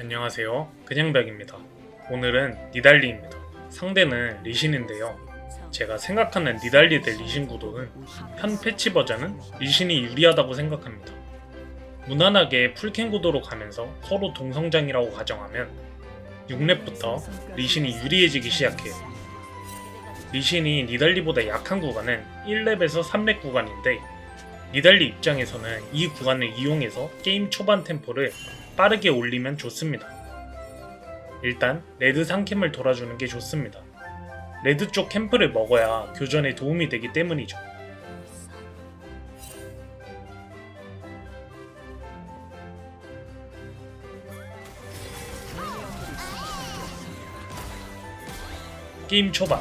안녕하세요. 그냥닭입니다. 오늘은 니달리입니다. 상대는 리신인데요. 제가 생각하는 니달리 대 리신 구도는 현 패치 버전은 리신이 유리하다고 생각합니다. 무난하게 풀캔 구도로 가면서 서로 동성장이라고 가정하면 6렙부터 리신이 유리해지기 시작해요. 리신이 니달리보다 약한 구간은 1렙에서 3렙 구간인데 니달리 입장에서는 이 구간을 이용해서 게임 초반 템포를 빠르게 올리면 좋습니다. 일단 레드 상캠을 돌아주는 게 좋습니다. 레드 쪽 캠프를 먹어야 교전에 도움이 되기 때문이죠. 게임 초반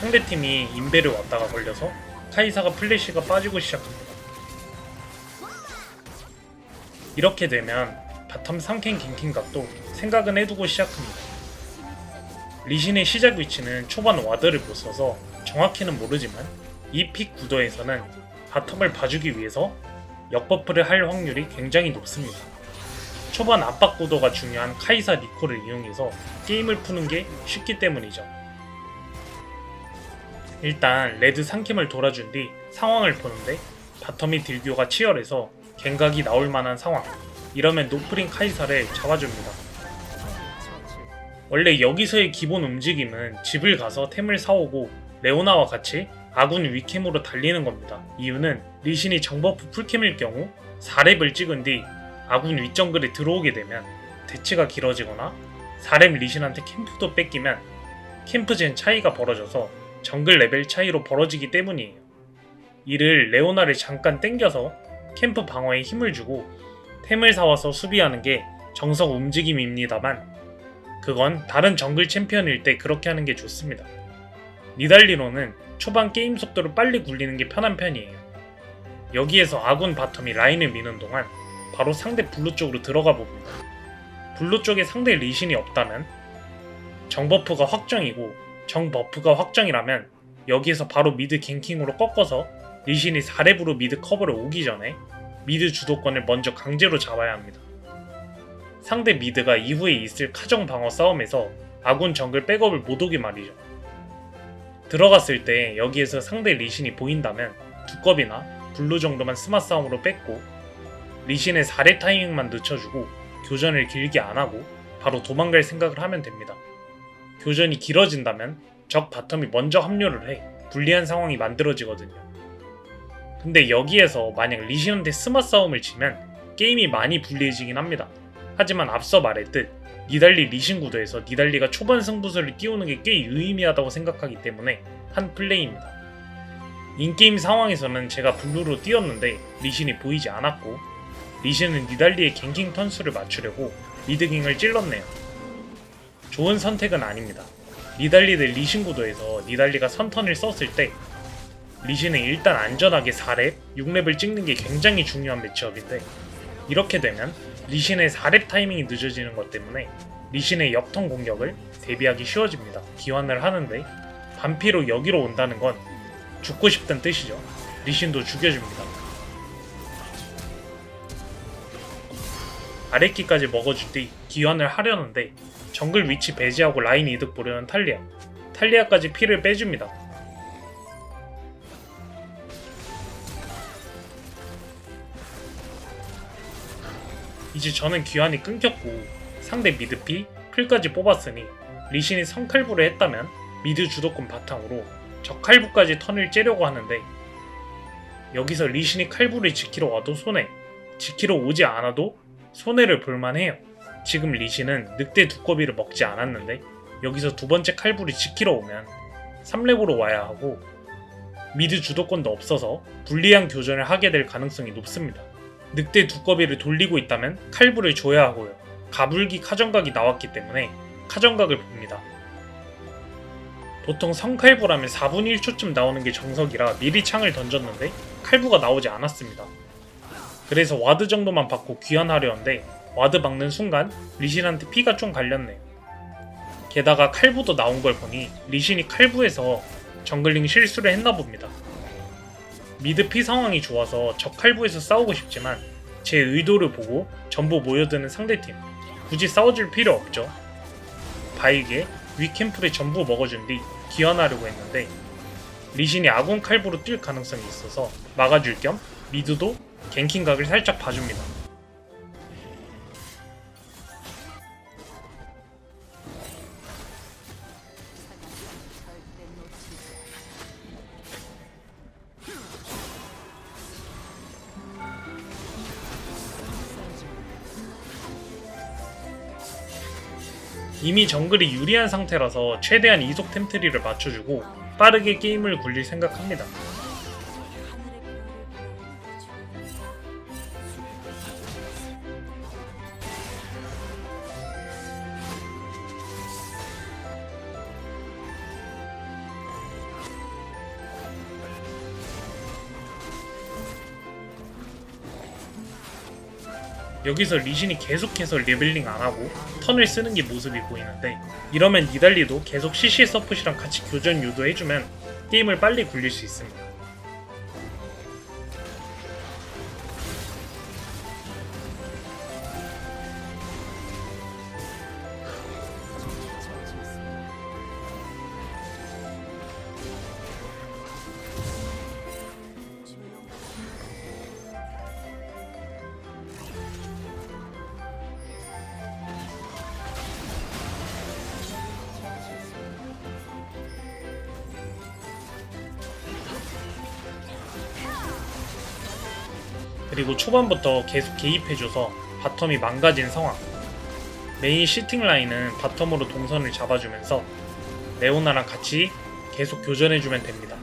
상대팀이 인베를 왔다가 걸려서 카이사가 플래시가 빠지고 시작합니다. 이렇게 되면 바텀 3캔 갱킹 각도 생각은 해두고 시작합니다. 리신의 시작 위치는 초반 와드를 못 써서 정확히는 모르지만 이 픽 구도에서는 바텀을 봐주기 위해서 역버프를 할 확률이 굉장히 높습니다. 초반 압박 구도가 중요한 카이사 리코를 이용해서 게임을 푸는 게 쉽기 때문이죠. 일단 레드 3캠을 돌아준 뒤 상황을 보는데 바텀이 딜교가 치열해서 갱각이 나올 만한 상황. 이러면 노프린 카이사를 잡아줍니다. 원래 여기서의 기본 움직임은 집을 가서 템을 사오고 레오나와 같이 아군 위캠으로 달리는 겁니다. 이유는 리신이 정버프 풀캠일 경우 4렙을 찍은 뒤 아군 윗정글에 들어오게 되면 대치가 길어지거나 4렙 리신한테 캠프도 뺏기면 캠프젠 차이가 벌어져서 정글 레벨 차이로 벌어지기 때문이에요. 이를 레오나를 잠깐 땡겨서 캠프 방어에 힘을 주고 템을 사와서 수비하는 게 정석 움직임입니다만 그건 다른 정글 챔피언일 때 그렇게 하는 게 좋습니다. 니달리로는 초반 게임 속도를 빨리 굴리는 게 편한 편이에요. 여기에서 아군 바텀이 라인을 미는 동안 바로 상대 블루 쪽으로 들어가 봅니다. 블루 쪽에 상대 리신이 없다면 정버프가 확정이고 정버프가 확정이라면 여기에서 바로 미드 갱킹으로 꺾어서 리신이 4렙으로 미드 커버를 오기 전에 미드 주도권을 먼저 강제로 잡아야 합니다. 상대 미드가 이후에 있을 카정 방어 싸움에서 아군 정글 백업을 못 오게 말이죠. 들어갔을 때 여기에서 상대 리신이 보인다면 두껍이나 블루 정도만 스마 싸움으로 뺏고 리신의 4렙 타이밍만 늦춰주고 교전을 길게 안 하고 바로 도망갈 생각을 하면 됩니다. 교전이 길어진다면 적 바텀이 먼저 합류를 해 불리한 상황이 만들어지거든요. 근데 여기에서 만약 리신한테 스마 싸움을 치면 게임이 많이 불리해지긴 합니다. 하지만 앞서 말했듯 니달리 리신 구도에서 니달리가 초반 승부수를 띄우는 게 꽤 유의미하다고 생각하기 때문에 한 플레이입니다. 인게임 상황에서는 제가 블루로 뛰었는데 리신이 보이지 않았고 리신은 니달리의 갱킹 턴수를 맞추려고 미드갱을 찔렀네요. 좋은 선택은 아닙니다. 니달리 대 리신 구도에서 니달리가 선턴을 썼을 때 리신은 일단 안전하게 4렙, 6렙을 찍는 게 굉장히 중요한 매치업인데 이렇게 되면 리신의 4렙 타이밍이 늦어지는 것 때문에 리신의 역턴 공격을 대비하기 쉬워집니다. 기환을 하는데 반피로 여기로 온다는 건 죽고 싶다는 뜻이죠. 리신도 죽여줍니다. 아랫기까지 먹어줄 뒤 기환을 하려는데 정글 위치 배제하고 라인 이득 보려는 탈리아. 탈리아까지 피를 빼줍니다. 이제 저는 귀환이 끊겼고 상대 미드피, 풀까지 뽑았으니 리신이 성칼부를 했다면 미드 주도권 바탕으로 저 칼부까지 턴을 째려고 하는데 여기서 리신이 칼부를 지키러 와도 손해, 지키러 오지 않아도 손해를 볼만해요. 지금 리신은 늑대 두꺼비를 먹지 않았는데 여기서 두 번째 칼부를 지키러 오면 3렙으로 와야 하고 미드 주도권도 없어서 불리한 교전을 하게 될 가능성이 높습니다. 늑대 두꺼비를 돌리고 있다면 칼부를 줘야 하고요. 가불기 카정각이 나왔기 때문에 카정각을 봅니다. 보통 성칼부라면 4분 1초쯤 나오는 게 정석이라 미리 창을 던졌는데 칼부가 나오지 않았습니다. 그래서 와드 정도만 받고 귀환하려는데 와드 박는 순간 리신한테 피가 좀 갈렸네요. 게다가 칼부도 나온 걸 보니 리신이 칼부에서 정글링 실수를 했나 봅니다. 미드 피 상황이 좋아서 적 칼부에서 싸우고 싶지만 제 의도를 보고 전부 모여드는 상대팀 굳이 싸워줄 필요 없죠. 바이게 위캠프를 전부 먹어준 뒤 귀환하려고 했는데 리신이 아군 칼부로 뛸 가능성이 있어서 막아줄 겸 미드도 갱킹각을 살짝 봐줍니다. 이미 정글이 유리한 상태라서 최대한 이속 템트리를 맞춰주고 빠르게 게임을 굴릴 생각합니다. 여기서 리신이 계속해서 레벨링 안 하고 턴을 쓰는 게 모습이 보이는데 이러면 니달리도 계속 CC 서폿이랑 같이 교전 유도해주면 게임을 빨리 굴릴 수 있습니다. 그리고 초반부터 계속 개입해줘서 바텀이 망가진 상황. 메인 시팅 라인은 바텀으로 동선을 잡아주면서 레오나랑 같이 계속 교전해주면 됩니다.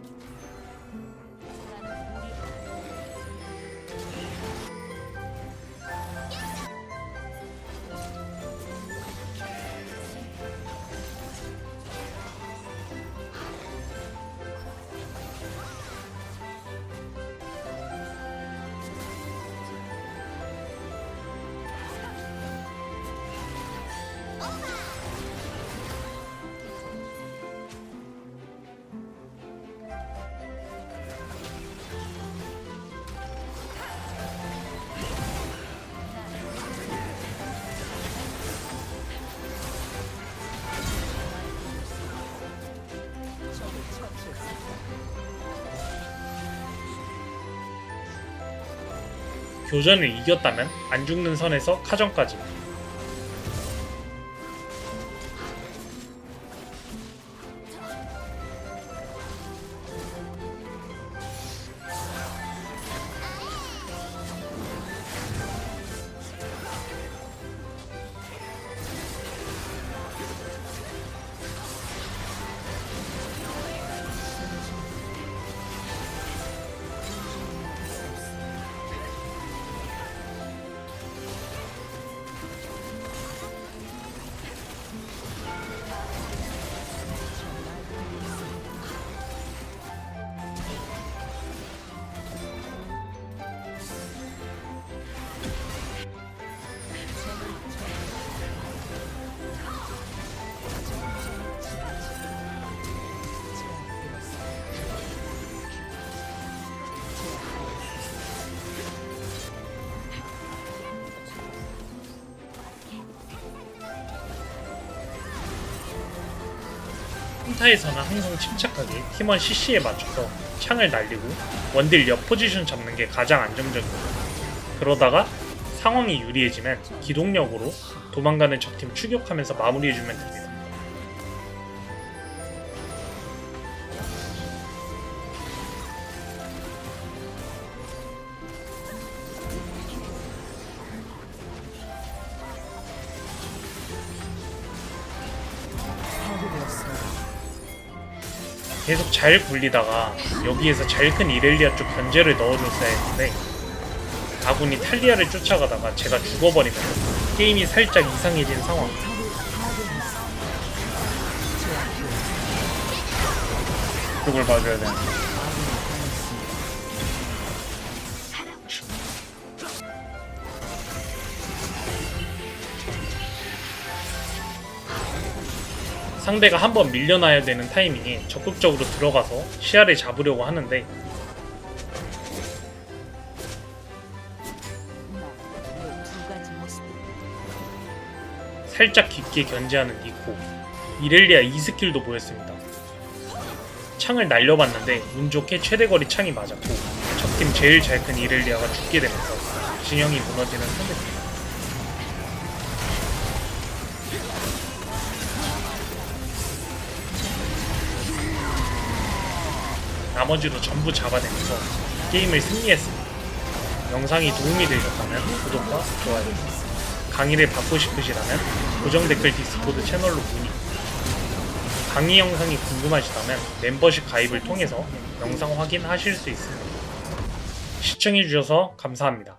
교전을 이겼다면 안 죽는 선에서 카전까지. 한타에서는 항상 침착하게 팀원 CC에 맞춰서 창을 날리고 원딜 옆 포지션 잡는 게 가장 안정적입니다. 그러다가 상황이 유리해지면 기동력으로 도망가는 적팀 추격하면서 마무리해주면 됩니다. 잘 굴리다가 여기에서 잘 큰 이렐리아 쪽 견제를 넣어줬어야 했는데 아군이 탈리아를 쫓아가다가 제가 죽어버리면 게임이 살짝 이상해진 상황 그걸 봐줘야 되는데. 상대가 한번 밀려나야 되는 타이밍에 적극적으로 들어가서 시야를 잡으려고 하는데 살짝 깊게 견제하는 니코 이렐리아 2스킬도 보였습니다. 창을 날려봤는데 운 좋게 최대거리 창이 맞았고 적팀 제일 잘 큰 이렐리아가 죽게 되면서 진영이 무너지는 상대입니다. 나머지도 전부 잡아내면서 게임을 승리했습니다. 영상이 도움이 되셨다면 구독과 좋아요, 강의를 받고 싶으시다면 고정 댓글 디스코드 채널로 문의, 강의 영상이 궁금하시다면 멤버십 가입을 통해서 영상 확인하실 수 있습니다. 시청해주셔서 감사합니다.